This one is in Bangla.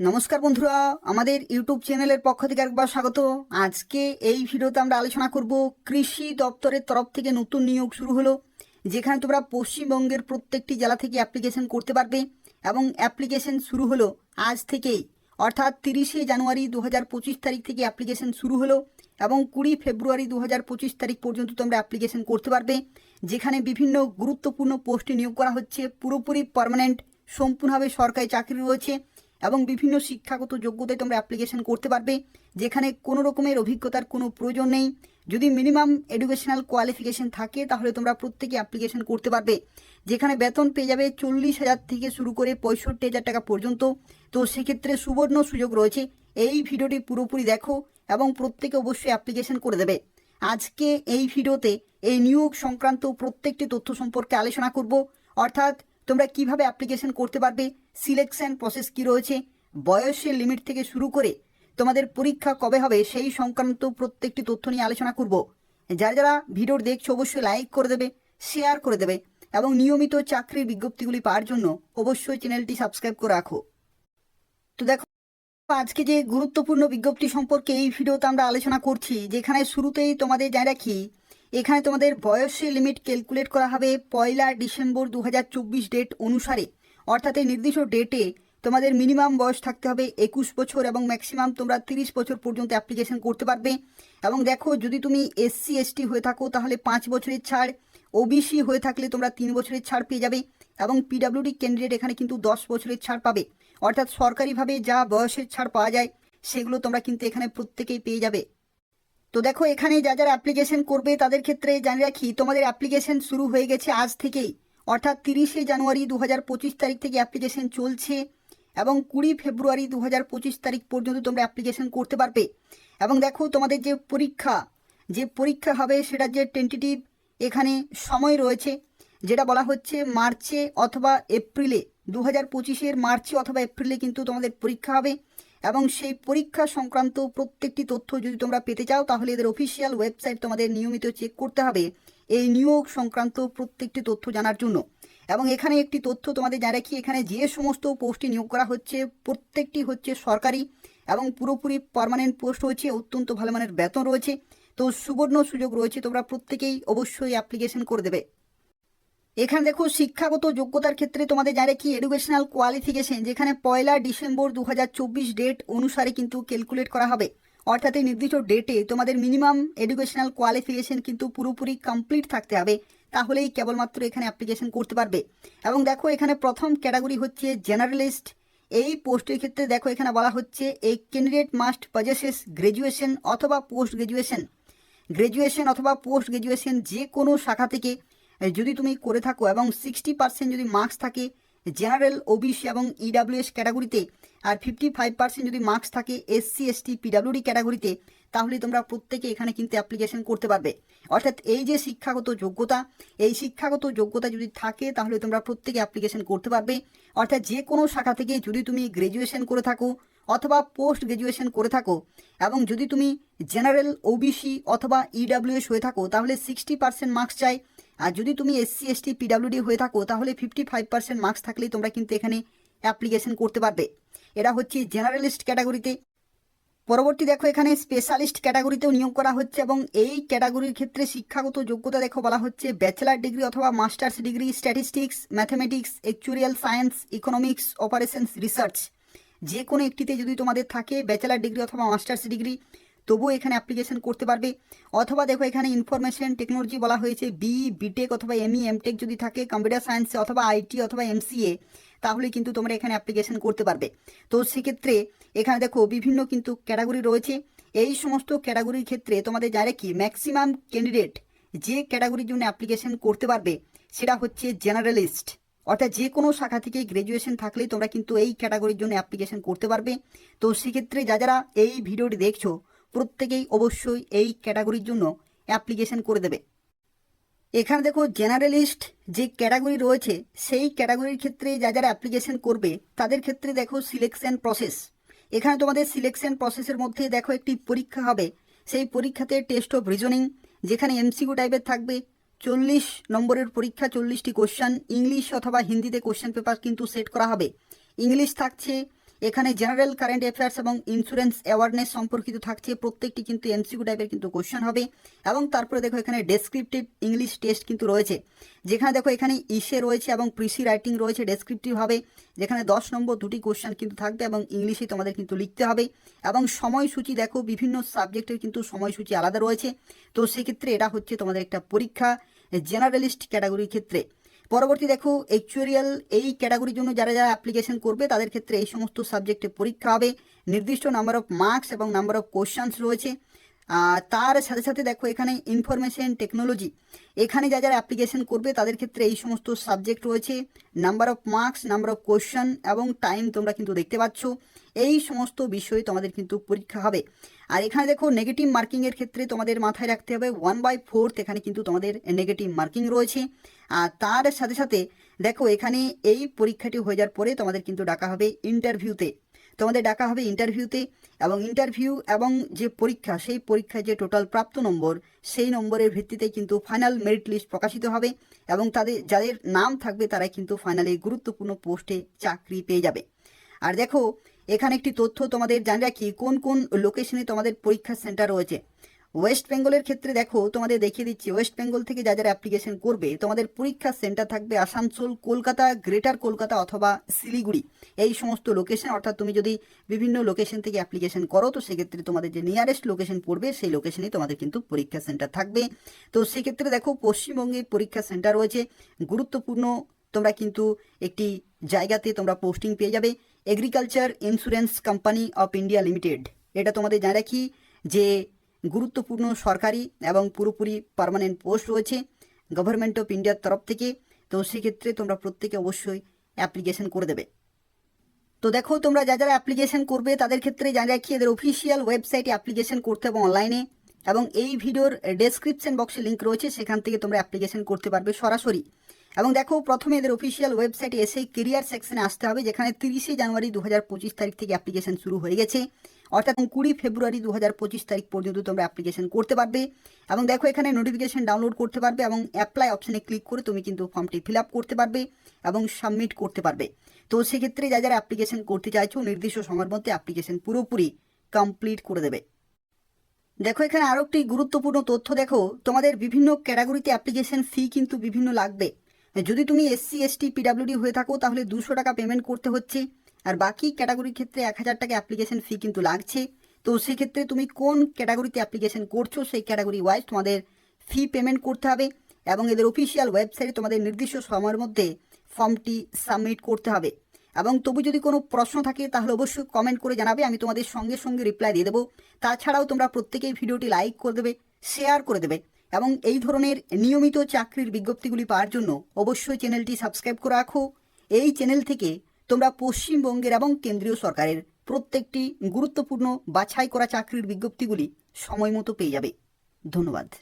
নমস্কার বন্ধুরা, আমাদের ইউটিউব চ্যানেলের পক্ষ থেকে একবার স্বাগত। আজকে এই ভিডিওতে আমরা আলোচনা করব কৃষি দপ্তরের তরফ থেকে নতুন নিয়োগ শুরু হলো, যেখানে তোমরা পশ্চিমবঙ্গের প্রত্যেকটি জেলা থেকে অ্যাপ্লিকেশন করতে পারবে এবং অ্যাপ্লিকেশন শুরু হলো আজ থেকেই। অর্থাৎ তিরিশে জানুয়ারি দু হাজার পঁচিশ তারিখ থেকে অ্যাপ্লিকেশন শুরু হলো এবং কুড়ি ফেব্রুয়ারি দু হাজার পঁচিশ তারিখ পর্যন্ত তোমরা অ্যাপ্লিকেশন করতে পারবে, যেখানে বিভিন্ন গুরুত্বপূর্ণ পোস্টে নিয়োগ করা হচ্ছে। পুরোপুরি পার্মানেন্ট সম্পূর্ণভাবে সরকারি চাকরি রয়েছে। এবং বিভিন্ন শিক্ষাগত যোগ্যতায় তোমরা অ্যাপ্লিকেশন করতে পারবে, যেখানে কোনো রকমের অভিজ্ঞতার কোনো প্রয়োজন নেই। যদি মিনিমাম এডুকেশনাল কোয়ালিফিকেশন থাকে, তাহলে তোমরা প্রত্যেকে অ্যাপ্লিকেশন করতে পারবে, যেখানে বেতন পেয়ে যাবে চল্লিশ হাজার থেকে শুরু করে পঁয়ষট্টি হাজার টাকা পর্যন্ত। তো সেক্ষেত্রে সুবর্ণ সুযোগ রয়েছে। এই ভিডিওটি পুরোপুরি দেখো এবং প্রত্যেকে অবশ্যই অ্যাপ্লিকেশন করে দেবে। আজকে এই ভিডিওতে এই নিয়োগ সংক্রান্ত প্রত্যেকটি তথ্য সম্পর্কে আলোচনা করব। অর্থাৎ তোমরা কীভাবে অ্যাপ্লিকেশন করতে পারবে সিলেকশন প্রসেস কি রয়েছে? বয়সের লিমিট থেকে শুরু করে তোমাদের পরীক্ষা কবে হবে সেই সংক্রান্ত প্রত্যেকটি তথ্য নিয়ে আলোচনা করব। যারা যারা ভিডিওর দেখছ অবশ্যই লাইক করে দেবে শেয়ার করে দেবে এবং নিয়মিত চাকরির বিজ্ঞপ্তিগুলি পাওয়ার জন্য অবশ্যই চ্যানেলটি সাবস্ক্রাইব করে রাখো। তো দেখো, আজকে যে গুরুত্বপূর্ণ বিজ্ঞপ্তি সম্পর্কে এই ভিডিওতে আমরা আলোচনা করছি, যেখানে শুরুতেই তোমাদের জানিয়ে রাখি, এখানে তোমাদের বয়সের লিমিট ক্যালকুলেট করা হবে পয়লা ডিসেম্বর দু হাজার চব্বিশ ডেট অনুসারে। অর্থাৎ এই নির্দিষ্ট ডেটে তোমাদের মিনিমাম বয়স থাকতে হবে একুশ বছর এবং ম্যাক্সিমাম তোমরা তিরিশ বছর পর্যন্ত অ্যাপ্লিকেশন করতে পারবে। এবং দেখো, যদি তুমি এসসি এসটি হয়ে থাকো, তাহলে পাঁচ বছরের ছাড়। ওবিসি হয়ে থাকলে তোমরা তিন বছরের ছাড় পেয়ে যাবে এবং পিডাব্লিউডি ক্যান্ডিডেট এখানে কিন্তু দশ বছরের ছাড় পাবে। অর্থাৎ সরকারিভাবে যা বয়সের ছাড় পাওয়া যায়, সেগুলো তোমরা কিন্তু এখানে প্রত্যেকেই পেয়ে যাবে। তো দেখো, এখানে যা, যারা অ্যাপ্লিকেশন করবে, তাদের ক্ষেত্রে জানিয়ে রাখি, তোমাদের অ্যাপ্লিকেশন শুরু হয়ে গেছে আজ থেকেই। অর্থাৎ তিরিশে জানুয়ারি দু পঁচিশ তারিখ থেকে অ্যাপ্লিকেশন চলছে এবং কুড়ি ফেব্রুয়ারি দু পঁচিশ তারিখ পর্যন্ত তোমরা অ্যাপ্লিকেশন করতে পারবে। এবং দেখো তোমাদের যে পরীক্ষা যে পরীক্ষা হবে সেটা যে টেন্টেটিভ এখানে সময় রয়েছে, যেটা বলা হচ্ছে মার্চে অথবা এপ্রিলে দু হাজার পঁচিশের মার্চে অথবা এপ্রিলে কিন্তু তোমাদের পরীক্ষা হবে। এবং সেই পরীক্ষা সংক্রান্ত প্রত্যেকটি তথ্য যদি তোমরা পেতে চাও, তাহলে এদের অফিসিয়াল ওয়েবসাইট তোমাদের নিয়মিত চেক করতে হবে। এই নিয়োগ সংক্রান্ত প্রত্যেকটি তথ্য জানার জন্য। এবং এখানে একটি তথ্য তোমাদের জানা রাখি, এখানে যে সমস্ত পোস্টে নিয়োগ করা হচ্ছে, প্রত্যেকটি হচ্ছে সরকারি এবং পুরোপুরি পার্মানেন্ট পোস্ট রয়েছে, অত্যন্ত ভালো মানের বেতন রয়েছে। তো সুবর্ণ সুযোগ রয়েছে, তোমরা প্রত্যেকেই অবশ্যই অ্যাপ্লিকেশন করে দেবে। এখানে দেখো, শিক্ষাগত যোগ্যতার ক্ষেত্রে তোমাদের জানে কি এডুকেশনাল কোয়ালিফিকেশন যেখানে পয়লা ডিসেম্বর দু হাজার চব্বিশ ডেট অনুসারে কিন্তু ক্যালকুলেট করা হবে। অর্থাৎ এই নির্দিষ্ট ডেটে তোমাদের মিনিমাম এডুকেশনাল কোয়ালিফিকেশন কিন্তু পুরোপুরি কমপ্লিট থাকতে হবে। তাহলেই কেবলমাত্র এখানে অ্যাপ্লিকেশন করতে পারবে। এবং দেখো এখানে প্রথম ক্যাটাগরি হচ্ছে জেনারেলিস্ট এই পোস্টের ক্ষেত্রে দেখো এখানে বলা হচ্ছে এই ক্যান্ডিডেট মাস্ট পজেসেস গ্র্যাজুয়েশন অথবা পোস্ট গ্র্যাজুয়েশন গ্র্যাজুয়েশন অথবা পোস্ট গ্র্যাজুয়েশন যে কোনো শাখা থেকে যদি তুমি করে থাকো এবং সিক্সটি পার্সেন্ট যদি মার্কস থাকে জেনারেল ওবিসি এবং ইডাব্লিউএস ক্যাটাগরিতে আর ফিফটি ফাইভ পার্সেন্ট যদি মার্কস থাকে এসসি এসটি পিডাব্লিউডি ক্যাটাগরিতে, তাহলে তোমরা প্রত্যেকে এখানে কিন্তু অ্যাপ্লিকেশন করতে পারবে। অর্থাৎ এই যে শিক্ষাগত যোগ্যতা, এই শিক্ষাগত যোগ্যতা যদি থাকে, তাহলে তোমরা প্রত্যেকে অ্যাপ্লিকেশন করতে পারবে। অর্থাৎ যে কোনো শাখা থেকে যদি তুমি গ্র্যাজুয়েশন করে থাকো অথবা পোস্ট গ্র্যাজুয়েশন করে থাকো। এবং যদি তুমি জেনারেল ওবিসি অথবা ইডাব্লিউএস হয়ে থাকো, তাহলে সিক্সটি পার্সেন্ট মার্কস চাই। আর যদি তুমি এসসি এসটি পিডাব্লিউডি হয়ে থাকো, তাহলে ফিফটি ফাইভ পার্সেন্ট মার্কস থাকলেই তোমরা কিন্তু এখানে অ্যাপ্লিকেশন করতে পারবে। এরা হচ্ছে জেনারেলিস্ট ক্যাটাগরিতে পরবর্তী দেখো, এখানে স্পেশালিস্ট ক্যাটাগরিতেও নিয়োগ করা হচ্ছে এবং এই ক্যাটাগরির ক্ষেত্রে শিক্ষাগত যোগ্যতা দেখো বলা হচ্ছে ব্যাচেলার ডিগ্রি অথবা masters degree statistics mathematics actuarial science economics operations research যে কোনো একটিতে যদি তোমাদের থাকে ব্যাচেলার ডিগ্রি অথবা মাস্টার্স ডিগ্রি তবুও এখানে অ্যাপ্লিকেশন করতে পারবে। অথবা দেখো এখানে ইনফরমেশন টেকনোলজি বলা হয়েছে বি বিটেক অথবা এমই এমটেক যদি থাকে কম্পিউটার সায়েন্সে অথবা আইটি অথবা এমসিএ তাহলে কিন্তু তোমরা এখানে অ্যাপ্লিকেশন করতে পারবে। তো সেক্ষেত্রে এখানে দেখো বিভিন্ন কিন্তু ক্যাটাগরি রয়েছে। এই সমস্ত ক্যাটাগরির ক্ষেত্রে তোমাদের যারা কি? ম্যাক্সিমাম ক্যান্ডিডেট যে ক্যাটাগরির জন্য অ্যাপ্লিকেশন করতে পারবে, সেটা হচ্ছে জেনারেলিস্ট অর্থাৎ যে কোনো শাখা থেকে গ্র্যাজুয়েশন থাকলেই তোমরা কিন্তু এই ক্যাটাগরির জন্য অ্যাপ্লিকেশন করতে পারবে। তো সেক্ষেত্রে যা যারা এই ভিডিওটি দেখছ, প্রত্যেকেই অবশ্যই এই ক্যাটাগরির জন্য অ্যাপ্লিকেশন করে দেবে। এখানে দেখো জেনারেলিস্ট যে ক্যাটাগরি রয়েছে, সেই ক্যাটাগরির ক্ষেত্রে যা যারা অ্যাপ্লিকেশন করবে, তাদের ক্ষেত্রে দেখো সিলেকশন প্রসেস এখানে তোমাদের সিলেকশন প্রসেসের মধ্যে দেখো একটি পরীক্ষা হবে। সেই পরীক্ষাতে টেস্ট অফ রিজনিং যেখানে এমসিকিউ টাইপের থাকবে চল্লিশ নম্বরের পরীক্ষা, চল্লিশটি কোশ্চেন ইংলিশ অথবা হিন্দিতে কোশ্চেন পেপার কিন্তু সেট করা হবে। ইংলিশ থাকছে এখানে জেনারেল কারেন্ট অ্যাফেয়ার্স এবং ইন্স্যুরেন্স অ্যাওয়ারনেস সম্পর্কিত থাকছে। প্রত্যেকটি কিন্তু এমসিকিউ টাইপের কিন্তু কোশ্চেন হবে এবং তারপরে দেখো এখানে ডেসক্রিপটিভ ইংলিশ টেস্ট কিন্তু রয়েছে। যেখানে দেখো এখানে ইসে রয়েছে এবং প্রিসি রাইটিং রয়েছে ডেসক্রিপটিভ হবে যেখানে দশ নম্বর দুটি কোশ্চেন কিন্তু থাকবে এবং ইংলিশে তোমাদের কিন্তু লিখতে হবে। এবং সময়সূচি দেখো বিভিন্ন সাবজেক্টের কিন্তু সময়সূচি আলাদা রয়েছে। তো সেক্ষেত্রে এটা হচ্ছে তোমাদের একটা পরীক্ষা। জেনারেলিস্ট ক্যাটাগরির ক্ষেত্রে পরবর্তী দেখো অ্যাকচুয়ারিয়াল এই ক্যাটাগরির জন্য যারা যারা অ্যাপ্লিকেশন করবে, তাদের ক্ষেত্রে এই সমস্ত সাবজেক্টে পরীক্ষা হবে। নির্দিষ্ট নাম্বার অফ মার্কস এবং নাম্বার অফ কোশ্চান্স রয়েছে। তার সাথে সাথে দেখো এখানে ইনফরমেশন টেকনোলজি এখানে যা যারা অ্যাপ্লিকেশন করবে তাদের ক্ষেত্রে এই সমস্ত সাবজেক্ট রয়েছে number of marks number of question এবং টাইম তোমরা কিন্তু দেখতে পাচ্ছ। এই সমস্ত বিষয়ে তোমাদের কিন্তু পরীক্ষা হবে। আর এখানে দেখো নেগেটিভ মার্কিংয়ের ক্ষেত্রে তোমাদের মাথায় রাখতে হবে ওয়ান বাই ফোর্থ এখানে কিন্তু তোমাদের নেগেটিভ মার্কিং রয়েছে। আর তার সাথে সাথে দেখো এখানে এই পরীক্ষাটি হয়ে যাওয়ার পরে তোমাদের কিন্তু ডাকা হবে ইন্টারভিউতে তোমাদের ডাকা হবে ইন্টারভিউতে এবং ইন্টারভিউ এবং যে পরীক্ষা, সেই পরীক্ষায় যে টোটাল প্রাপ্ত নম্বর, সেই নম্বরের ভিত্তিতে কিন্তু ফাইনাল মেরিট লিস্ট প্রকাশিত হবে এবং তাদের, যাদের নাম থাকবে তারাই কিন্তু ফাইনালে গুরুত্বপূর্ণ পোস্টে চাকরি পেয়ে যাবে। আর দেখো, এখানে একটি তথ্য তোমাদের জানি রাখি, কোন কোন লোকেশনে তোমাদের পরীক্ষা সেন্টার রয়েছে? ওয়েস্ট বেঙ্গলের ক্ষেত্রে দেখো, তোমাদের দেখিয়ে দিচ্ছি ওয়েস্ট বেঙ্গল থেকে যা যারা অ্যাপ্লিকেশন করবে, তোমাদের পরীক্ষা সেন্টার থাকবে আসানসোল, কলকাতা গ্রেটার কলকাতা অথবা শিলিগুড়ি। এই সমস্ত লোকেশন অর্থাৎ তুমি যদি বিভিন্ন লোকেশন থেকে অ্যাপ্লিকেশন করো, তো সেক্ষেত্রে তোমাদের যে নিয়ারেস্ট লোকেশন পড়বে, সেই লোকেশনেই তোমাদের কিন্তু পরীক্ষা সেন্টার থাকবে। তো সেক্ষেত্রে দেখো, পশ্চিমবঙ্গে পরীক্ষা সেন্টার রয়েছে। গুরুত্বপূর্ণ তোমরা কিন্তু একটি জায়গাতে তোমরা পোস্টিং পেয়ে যাবে। Agriculture insurance company of India limited এটা তোমাদের জানা রাখি যে গুরুত্বপূর্ণ সরকারি এবং পুরোপুরি পার্মানেন্ট পোস্ট রয়েছে গভর্নমেন্ট অফ ইন্ডিয়ার তরফ থেকে। তো সেক্ষেত্রে তোমরা প্রত্যেকে অবশ্যই অ্যাপ্লিকেশন করে দেবে। তো দেখো, তোমরা যা যারা অ্যাপ্লিকেশন করবে, তাদের ক্ষেত্রে জানা রাখি এদের অফিসিয়াল ওয়েবসাইটে অ্যাপ্লিকেশন করতে হবে অনলাইনে এবং এই ভিডিওর ডেসক্রিপশন বক্সে লিঙ্ক রয়েছে, সেখান থেকে তোমরা অ্যাপ্লিকেশন করতে পারবে সরাসরি। এবং দেখো, প্রথমে এদের অফিসিয়াল ওয়েবসাইটে এসে কেরিয়ার সেকশনে আসতে হবে, যেখানে তিরিশে জানুয়ারি দু হাজার পঁচিশ তারিখ থেকে অ্যাপ্লিকেশন শুরু হয়ে গেছে। অর্থাৎ কুড়ি ফেব্রুয়ারি দু হাজার পঁচিশ তারিখ পর্যন্ত তোমরা অ্যাপ্লিকেশন করতে পারবে। এবং দেখো এখানে নোটিফিকেশন ডাউনলোড করতে পারবে এবং অ্যাপ্লাই অপশনে ক্লিক করে তুমি কিন্তু ফর্মটি ফিল করতে পারবে এবং সাবমিট করতে পারবে। তো সেক্ষেত্রে যা যারা অ্যাপ্লিকেশন করতে চাইছো, নির্দিষ্ট সময়ের মধ্যে অ্যাপ্লিকেশন পুরোপুরি কমপ্লিট করে দেবে। দেখো এখানে আরও একটি গুরুত্বপূর্ণ তথ্য দেখো, তোমাদের বিভিন্ন ক্যাটাগরিতে অ্যাপ্লিকেশন ফি কিন্তু বিভিন্ন লাগবে। যদি তুমি এসসি এসটি পিডাব্লিউডি হয়ে থাকো, তাহলে দুশো টাকা পেমেন্ট করতে হচ্ছে। আর বাকি ক্যাটাগরির ক্ষেত্রে এক হাজার টাকা অ্যাপ্লিকেশন ফি কিন্তু লাগছে। তো সেক্ষেত্রে তুমি কোন ক্যাটাগরিতে অ্যাপ্লিকেশন করছ, সেই ক্যাটাগরি ওয়াইজ তোমাদের ফি পেমেন্ট করতে হবে এবং এদের অফিসিয়াল ওয়েবসাইটে তোমাদের নির্দিষ্ট সময়ের মধ্যে ফর্মটি সাবমিট করতে হবে। এবং তবু যদি কোনো প্রশ্ন থাকে, তাহলে অবশ্যই কমেন্ট করে জানাবে, আমি তোমাদের সঙ্গে সঙ্গে রিপ্লাই দিয়ে দেবো। তাছাড়াও তোমরা প্রত্যেকেই ভিডিওটি লাইক করে দেবে শেয়ার করে দেবে এবং এই ধরনের নিয়মিত চাকরির বিজ্ঞপ্তিগুলি পাওয়ার জন্য অবশ্যই চ্যানেলটি সাবস্ক্রাইব করে রাখো। এই চ্যানেল থেকে তোমরা পশ্চিমবঙ্গের এবং কেন্দ্রীয় সরকারের প্রত্যেকটি গুরুত্বপূর্ণ বাছাই করা চাকরির বিজ্ঞপ্তিগুলি সময় মতো পেয়ে যাবে। ধন্যবাদ।